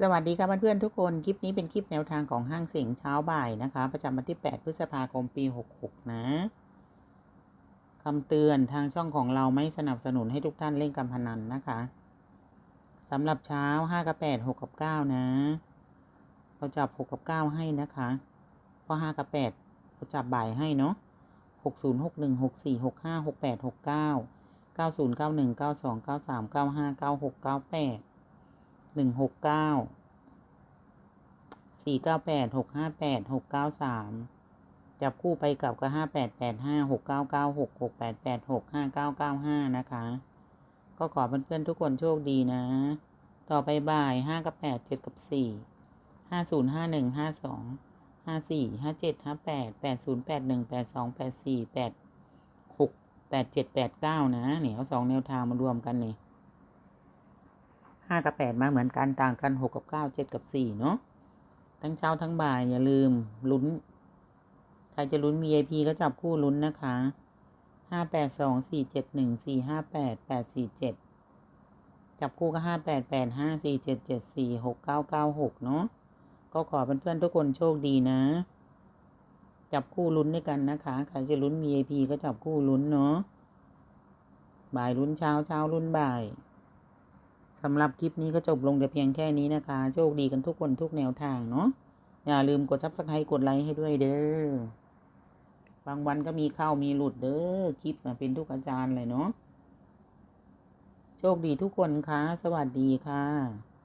สวัสดีครับเพื่อนๆทุกคน คลิปนี้เป็นคลิปแนวทางของห้างเสียงเช้าบ่ายนะคะ ประจำวันที่ 8 พฤษภาคมปี 66 นะคำเตือนทางช่องของเราไม่สนับสนุนให้ทุกท่านเล่นการพนันนะคะสำหรับเช้า 5 กับ 8 6 กับ 9 นะ เราจับ 6 กับ 9 ให้นะคะเพราะ 5 กับ 8 เราจับบ่ายให้เนาะ60 61 64 65 68 69 90 91 92 93 95 96 98 หนึ่งหกเก้าสี่เก้าแปดหกห้าแปดหกเก้าสามจับคู่ไปกับก็ห้าแปดแปดห้าหกเก้าเก้าหกหกแปดแปดหกห้าเก้าเก้าห้านะคะ ก็ขอเพื่อนๆทุกคนโชคดีนะ ต่อไปบ่ายห้ากับแปดเจ็ดกับสี่ห้าศูนย์ห้าหนึ่งห้าสองห้าสี่ห้าเจ็ดห้าแปดแปดศูนย์แปดหนึ่งแปดสองแปดสี่แปดหกแปดเจ็ดแปดเก้านะเนี่ยเอาสองแนวทางมารวมกันเนี่ย ห้ากับแปดมาเหมือนกันต่างกันหกกับเก้าเจ็ดกับสี่เนาะทั้งเช้าทั้งบ่ายอย่าลืมลุ้น ใครจะลุ้น VIP ก็จับคู่ลุ้นนะคะห้าแปดสองสี่เจ็ดหนึ่งสี่ห้าแปดแปดสี่เจ็ดจับคู่ก็ห้าแปดแปดห้าสี่เจ็ดเจ็ดสี่หกเก้าเก้าหกเนาะก็ขอเพื่อนๆทุกคนโชคดีนะ จับคู่ลุ้นด้วยกันนะคะ ใครจะลุ้น VIP ก็จับคู่ลุ้นเนาะบ่ายลุ้นเช้าเช้าลุ้นบ่าย สำหรับคลิปนี้ก็จบลงแต่เพียงแค่นี้นะคะ โชคดีกันทุกคนทุกแนวทางเนาะ อย่าลืมกดซับสไครต์กดไลค์ให้ด้วยเด้อ บางวันก็มีเข้ามีหลุดเด้อ คลิปเป็นทุกอาจารย์เลยเนาะ โชคดีทุกคนคะสวัสดีค่ะ